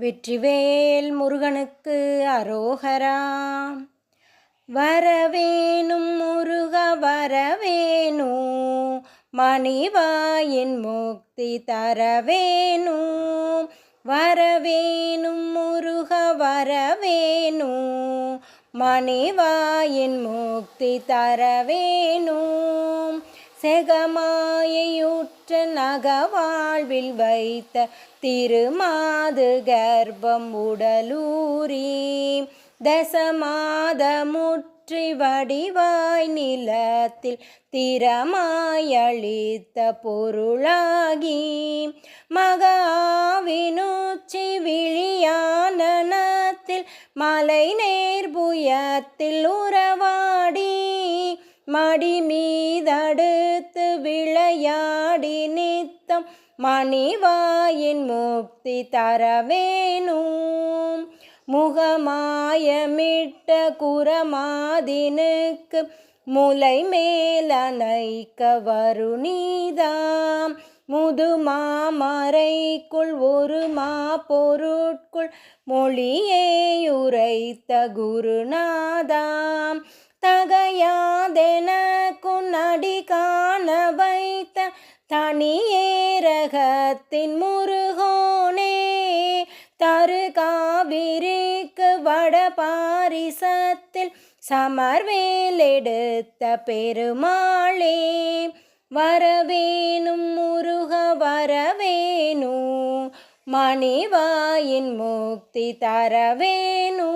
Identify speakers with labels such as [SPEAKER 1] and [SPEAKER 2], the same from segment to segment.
[SPEAKER 1] வெற்றிவேல் முருகனுக்கு அரோகரா. வரவேணும் முருக வரவேணு. மணிவாயின் முக்தி தரவேணு. வரவேணும் முருக வரவேணு. மணிவாயின் முக்தி தரவேணும் செகமாயுற்ற நகவாழ்வில் வைத்த திருமாது கர்ப்பம் உடலூரி. தசமாதமுற்றி வடிவாய் நிலத்தில் திறமாயளித்த பொருளாகி மகாவினுச்சி விழியானத்தில் மலை நேர்புயத்தில் உறவு மடி மீதடுத்து விளையாடி நித்தம் மணிவாயின் முக்தி தரவேணும் முகமாயமிட்ட குரமாதினுக்கு முலை மேலனைக்க வருநீதாம். முதுமாமரைக்குள் ஒரு மா பொருட்குள் மொழியே உரைத்த குருநாதா. வைத்த தனியேரகத்தின் முருகோனே தரு காவிரிக்கு வட பாரிசத்தில் சமர்வேல் எடுத்த பெருமாளே வரவேணும் முருக வரவேணு மணிவாயின் முக்தி தரவேணு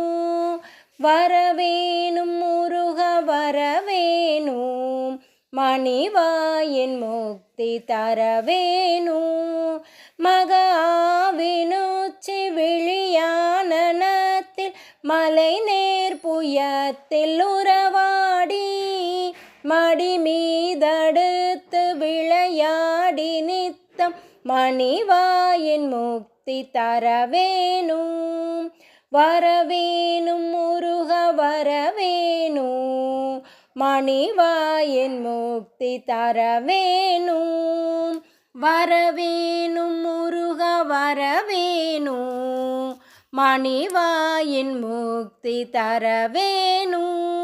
[SPEAKER 1] வரவேணும் முருக வரவேணும் மணிவாயின் மு முக்தி தரவேணு. மகாவினுச்சி விழியானனத்தில் மலை நேர் புயத்தில் உறவாடி மடி மீதடுத்து விளையாடி நித்தம் மணிவாயின் முக்தி தரவேணும் வரவேணும் முருக வரவே மணிவாயின் முக்தி தரவேணும். வரவேணும் முருக வரவேணும். மணிவாயின் முக்தி தரவேணும்.